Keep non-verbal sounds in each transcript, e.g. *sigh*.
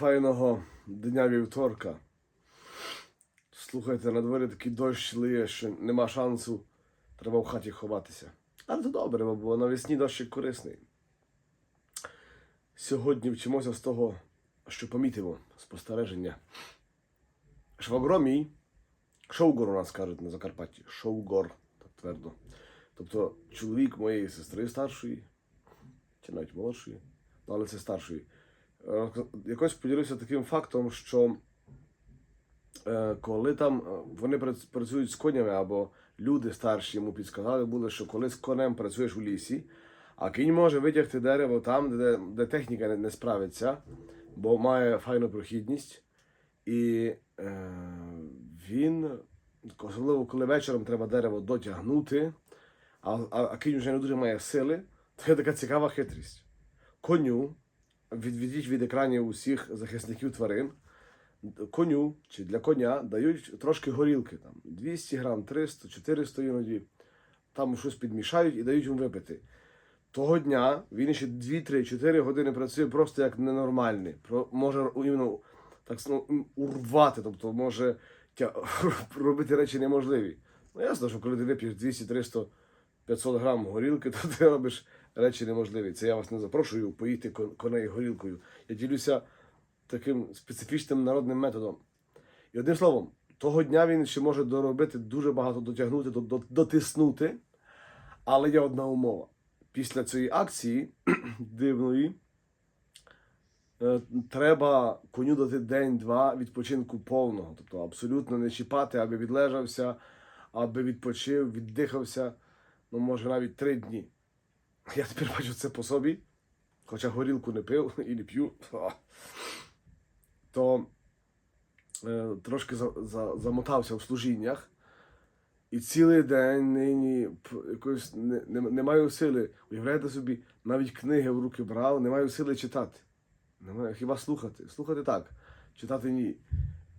файного дня вівторка. Слухайте, на дворі такий дощ лиє, що нема шансу, треба в хаті ховатися. Але це добре, бо навесні дощик корисний. Сьогодні вчимося з того, що помітимо спостереження. Швагро мій, шовгор у нас кажуть на Закарпатті. Шовгор, так твердо. Тобто чоловік моєї сестри старшої, чи навіть молодшої, ну, але це старшої. Е, Якось поділився таким фактом, що е, коли там е, вони працюють з конями, або люди старші йому підсказали, були, що коли з конем працюєш у лісі, а кінь може витягти дерево там, де, де техніка не, не справиться, бо має файну прохідність. І е, він, особливо коли вечором треба дерево дотягнути, а, а, а кінь вже не дуже має сили, то є така цікава хитрість. Коню, відведіть від екранів усіх захисників тварин, коню чи для коня дають трошки горілки, там 200 грам, 300, 400 іноді, там щось підмішають і дають йому випити. Того дня він ще 2-3-4 години працює просто як ненормальний. Про, може іменно, так ну, урвати, тобто може тя, *laughs* робити речі неможливі. Ну, ясно, що коли ти вип'єш 200, 300, 500 грам горілки, *laughs* то ти робиш речі неможливі. Це я вас не запрошую поїти коней горілкою. Я ділюся таким специфічним народним методом. І одним словом, того дня він ще може доробити дуже багато дотягнути, до- до- дотиснути. Але є одна умова. Після цієї акції *clears throat* дивної е, треба коню дати день-два відпочинку повного. Тобто абсолютно не чіпати, аби відлежався, аби відпочив, віддихався, ну може навіть три дні. Я тепер бачу це по собі, хоча горілку не пив і не п'ю, то е, трошки за, за, замотався в служіннях. І цілий день нині якось не, не, не маю сили. Уявляєте собі, навіть книги в руки брав, не маю сили читати. Не маю, хіба слухати? Слухати так, читати ні.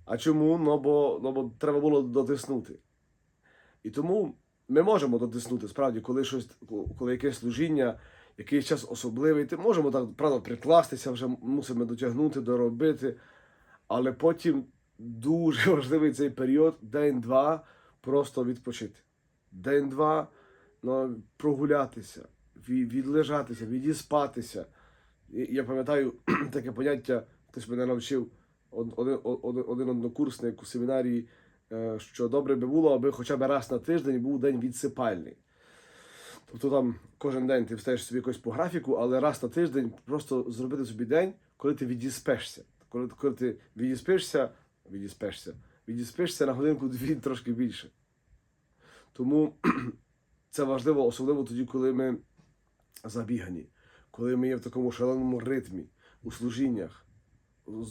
А чому? Ну бо, ну, бо треба було дотиснути. І тому ми можемо дотиснути, справді, коли щось, коли якесь служіння, якийсь час особливий, ти можемо так, правда, прикластися, вже мусимо дотягнути, доробити. Але потім дуже *laughs* важливий цей період, день-два, просто відпочити. День-два ну, прогулятися, відлежатися, відіспатися. Я пам'ятаю *clears throat* таке поняття, хтось мене навчив, один, один, один однокурсник у семінарії, що добре би було, аби хоча б раз на тиждень був день відсипальний. Тобто там кожен день ти встаєш собі якось по графіку, але раз на тиждень просто зробити собі день, коли ти відіспешся. Коли, коли ти відіспишся, відіспешся, відіспишся на годинку дві *laughs* трошки більше. Тому *clears throat* це важливо, особливо тоді, коли ми забігані, коли ми є в такому шаленому ритмі, у служіннях.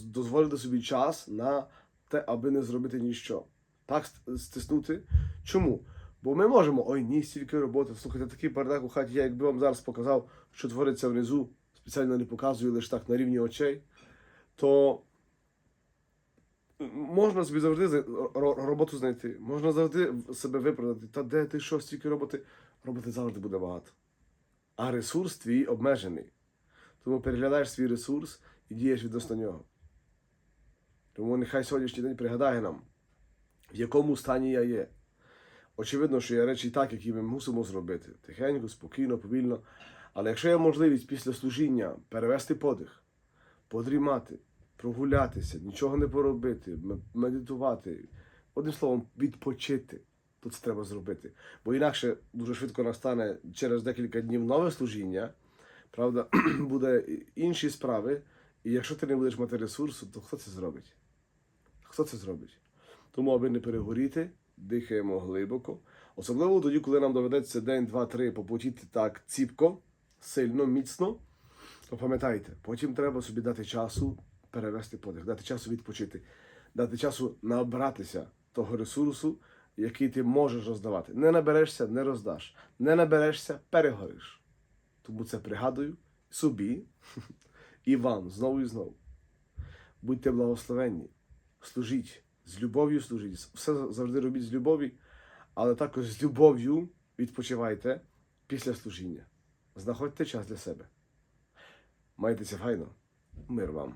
Дозволити собі час на те, аби не зробити ніщо. Так стиснути. Чому? Бо ми можемо, ой, ні, стільки роботи. Слухайте, такий бардак у хаті, я якби вам зараз показав, що твориться внизу, спеціально не показую лише так на рівні очей, то можна собі завжди роботу знайти, можна завжди себе виправдати. Та де ти що, стільки роботи? Роботи завжди буде багато. А ресурс твій обмежений. Тому переглядаєш свій ресурс і дієш відносно нього. Тому нехай сьогоднішній день пригадає нам, в якому стані я є. Очевидно, що є речі так, які ми мусимо зробити. Тихенько, спокійно, повільно. Але якщо є можливість після служіння перевести подих, подрімати, прогулятися, нічого не поробити, медитувати, одним словом, відпочити, то це треба зробити. Бо інакше дуже швидко настане через декілька днів нове служіння, правда, *clears throat* буде інші справи. І якщо ти не будеш мати ресурсу, то хто це зробить? Хто це зробить? Тому, аби не перегоріти, дихаємо глибоко. Особливо тоді, коли нам доведеться день, два, три попотіти так ціпко, сильно, міцно. То пам'ятайте, потім треба собі дати часу перевести подих, дати часу відпочити, дати часу набратися того ресурсу, який ти можеш роздавати. Не наберешся, не роздаш. Не наберешся, перегориш. Тому це пригадую собі *laughs* і вам знову і знову. Будьте благословенні, служіть, з любов'ю служіть. Все завжди робіть з любові, але також з любов'ю відпочивайте після служіння. Знаходьте час для себе. Майтеся файно. Мир вам.